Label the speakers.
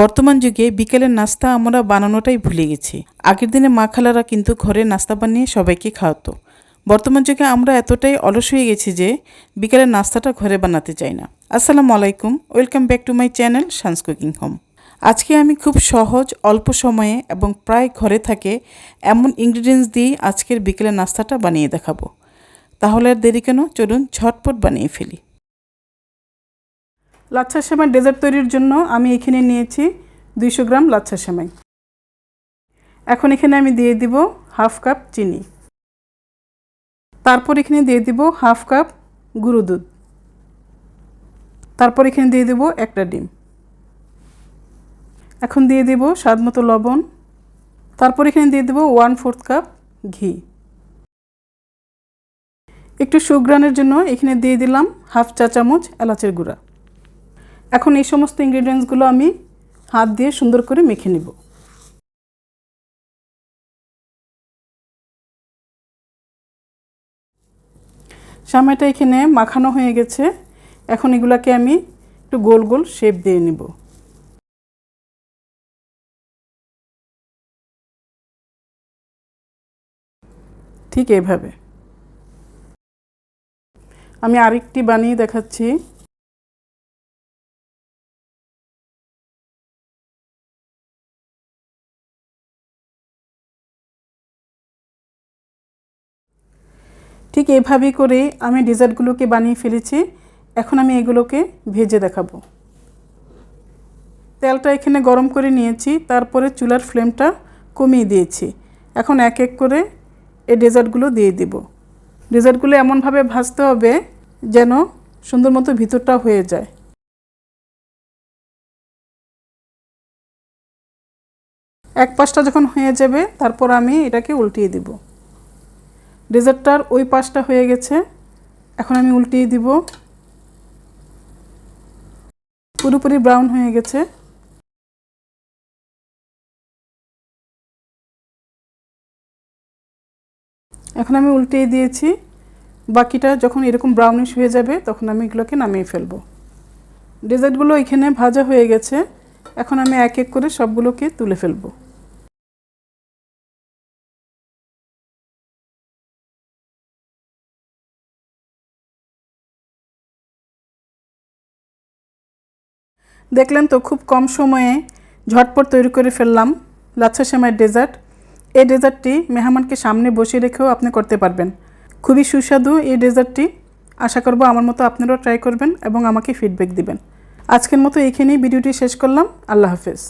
Speaker 1: বর্তমান যুগে বিকেলের নাস্তা আমরা বানানোটাই ভুলে গেছি। আগের দিনে মা খালারা কিন্তু ঘরে নাস্তা বানিয়ে সবাইকে খাওয়াতো। বর্তমান যুগে আমরা এতটাই অলস হয়ে গেছি যে বিকেলের নাস্তাটা ঘরে বানাতে চাই না। আসসালামু আলাইকুম, welcome back to my channel Sans cooking home. আজকে আমি খুব সহজ, অল্প সময়ে এবং প্রায় ঘরে থাকে এমন ইনগ্রিডিয়েন্টস দিয়েই আজকের বিকেলের নাস্তাটা বানিয়ে দেখাবো। তাহলে আর দেরি কেন? চলুন ঝটপট বানিয়ে ফেলি। লাচ্ছা সেমাই ডেজার্ট তৈরির জন্য আমি এখানে নিয়েছি দুইশো গ্রাম লাচ্ছা সেমাই। এখন এখানে আমি দিয়ে দিব হাফ কাপ চিনি। তারপর এখানে দিয়ে দিব হাফ কাপ গুঁড়ো দুধ। তারপর এখানে দিয়ে দেব একটা ডিম। এখন দিয়ে দেব স্বাদ মতো লবণ। তারপর এখানে দিয়ে দেব ওয়ান ফোর্থ কাপ ঘি। একটু সুগ্রানের জন্য এখানে দিয়ে দিলাম হাফ চা চামচ এলাচের গুঁড়া। এখন এই সমস্ত ইনগ্রিডিয়েন্টসগুলো আমি হাত দিয়ে সুন্দর করে মেখে নেব। সামাইটা এখানে মাখানো হয়ে গেছে। এখন এগুলাকে আমি একটু গোল গোল শেপ দিয়ে নিব। ঠিক এইভাবে আমি আরেকটি বানিয়ে দেখাচ্ছি। ঠিক এইভাবেই করে আমি ডেজার্টগুলোকে বানিয়ে ফেলেছি। এখন আমি এগুলোকে ভেজে দেখাবো। তেলটা এখানে গরম করে নিয়েছি, তারপরে চুলার ফ্লেমটা কমিয়ে দিয়েছি। এখন এক এক করে এই ডেজার্টগুলো দিয়ে দিব। ডেজার্টগুলো এমনভাবে ভাজতে হবে যেন সুন্দর মতো ভিতরটা হয়ে যায়। এক পাশটা যখন হয়ে যাবে, তারপর আমি এটাকে উল্টিয়ে দিব। ডেজার্টটার ওই পাশটা হয়ে গেছে। এখন আমি উল্টিয়ে দিব। পুরোপুরি ব্রাউন হয়ে গেছে। এখন আমি উল্টিয়ে দিয়েছি। বাকিটা যখন এরকম ব্রাউনিশ হয়ে যাবে, তখন আমি এগুলোকে নামিয়ে ফেলব। ডেজার্টগুলো এখানে ভাজা হয়ে গেছে। এখন আমি এক এক করে সবগুলোকে তুলে ফেলব। দেখলেন তো, খুব কম সময়ে ঝটপট তৈরি করে ফেললাম লাচ্ছা সেমাইয়ের ডেজার্ট। এই ডেজার্টটি মেহমানকে সামনে বসিয়ে রেখেও আপনি করতে পারবেন। খুবই সুস্বাদু এই ডেজার্টটি। আশা করব আমার মতো আপনারাও ট্রাই করবেন এবং আমাকে ফিডব্যাক দিবেন। আজকের মতো এইখানেই ভিডিওটি শেষ করলাম। আল্লাহ হাফেজ।